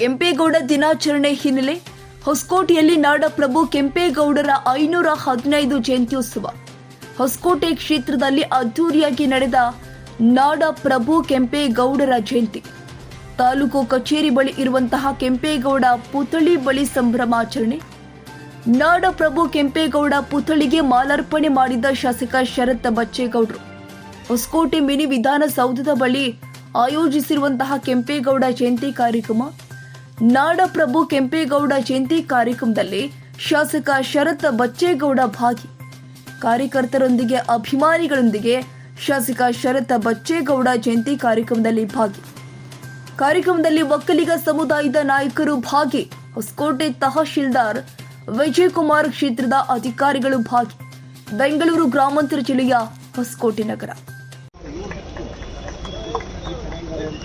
ಕೆಂಪೇಗೌಡ ದಿನಾಚರಣೆ ಹಿನ್ನೆಲೆ ಹೊಸಕೋಟೆಯಲ್ಲಿ ನಾಡಪ್ರಭು ಕೆಂಪೇಗೌಡರ ಐನೂರ ಹದಿನೈದು ಜಯಂತ್ಯೋತ್ಸವ. ಹೊಸಕೋಟೆ ಕ್ಷೇತ್ರದಲ್ಲಿ ಅದ್ದೂರಿಯಾಗಿ ನಡೆದ ನಾಡಪ್ರಭು ಕೆಂಪೇಗೌಡರ ಜಯಂತಿ. ತಾಲೂಕು ಕಚೇರಿ ಬಳಿ ಇರುವಂತಹ ಕೆಂಪೇಗೌಡ ಪುತ್ಥಳಿ ಬಳಿ ಸಂಭ್ರಮಾಚರಣೆ. ನಾಡಪ್ರಭು ಕೆಂಪೇಗೌಡ ಪುತ್ಥಳಿಗೆ ಮಾಲಾರ್ಪಣೆ ಮಾಡಿದ ಶಾಸಕ ಶರತ್ ಬಚ್ಚೇಗೌಡರು. ಹೊಸಕೋಟೆ ಮಿನಿ ವಿಧಾನಸೌಧದ ಬಳಿ ಆಯೋಜಿಸಿರುವಂತಹ ಕೆಂಪೇಗೌಡ ಜಯಂತಿ ಕಾರ್ಯಕ್ರಮ ನಾಡಪ್ರಭು ಕೆಂಪೇಗೌಡ ಜಯಂತಿ ಕಾರ್ಯಕ್ರಮದಲ್ಲಿ ಶಾಸಕ ಶರತ್ ಬಚ್ಚೇಗೌಡ ಭಾಗಿ. ಕಾರ್ಯಕರ್ತರೊಂದಿಗೆ ಅಭಿಮಾನಿಗಳೊಂದಿಗೆ ಶಾಸಕ ಶರತ್ ಬಚ್ಚೇಗೌಡ ಜಯಂತಿ ಕಾರ್ಯಕ್ರಮದಲ್ಲಿ ಭಾಗಿ. ಕಾರ್ಯಕ್ರಮದಲ್ಲಿ ಒಕ್ಕಲಿಗ ಸಮುದಾಯದ ನಾಯಕರು ಭಾಗಿ. ಹೊಸಕೋಟೆ ತಹಶೀಲ್ದಾರ್ ವಿಜಯಕುಮಾರ್ ಕ್ಷೇತ್ರದ ಅಧಿಕಾರಿಗಳು ಭಾಗಿ. ಬೆಂಗಳೂರು ಗ್ರಾಮಾಂತರ ಜಿಲ್ಲೆಯ ಹೊಸಕೋಟೆ ನಗರ.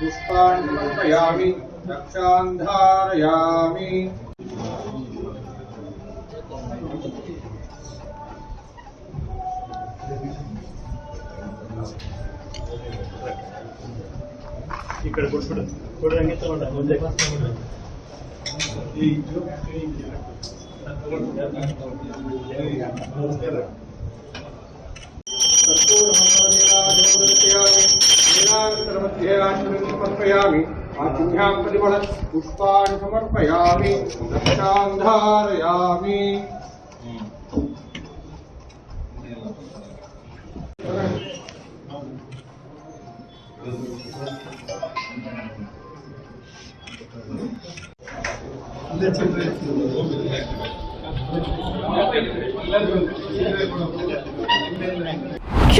पुष्पाणि समर्पयामि रक्षान् धारयामि कर्पूरमङ्गलनीराजनोदयामि पाठ्या पुष्पाणि समर्पयामि दक्षान् धारयामि Let's